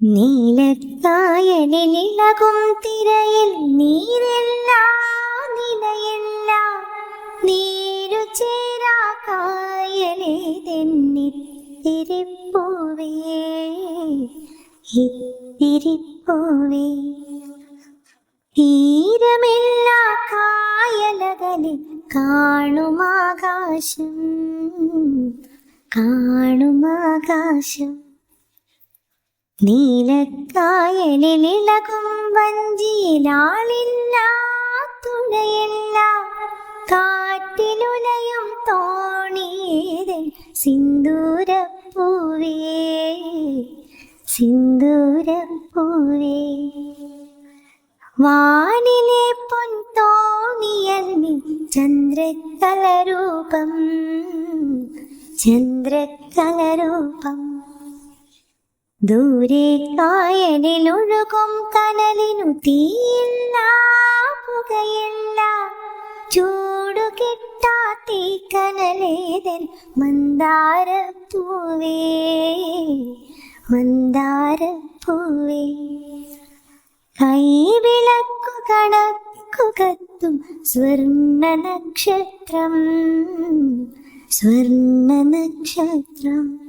നീലക്കായലിളകും തിരയിൽ നീരില്ല നിലയില്ല നീരു ചേരാ കായലേ തെന്നിത്തിരിപ്പൂവേ ഇത്തിരിപ്പൂവേ. തീരമില്ല കായലകലിൽ കാണുമാകാശം കാണുമാകാശം. നീലക്കായലിളകും വഞ്ചിയിലാളില്ല തുണയില്ല കാറ്റിലുലയും തോണിയേതൻ സിന്ദൂരപ്പൂവേ. സിന്ദൂരപ്പൂവേ. വാനിലെ പൊൻതോണിയൽമി ചന്ദ്രകലരൂപം ചന്ദ്രകലരൂപം ദൂരെ കായലിലൊഴുകും കനലിനു തീയില്ല പുകയില്ല. ചൂടു കിട്ടാത്തീ കനലേതൻ കൈ വിളക്കു കൈവിളക്കു കണക്കുകത്തും സ്വർണ നക്ഷത്രം സ്വർണ നക്ഷത്രം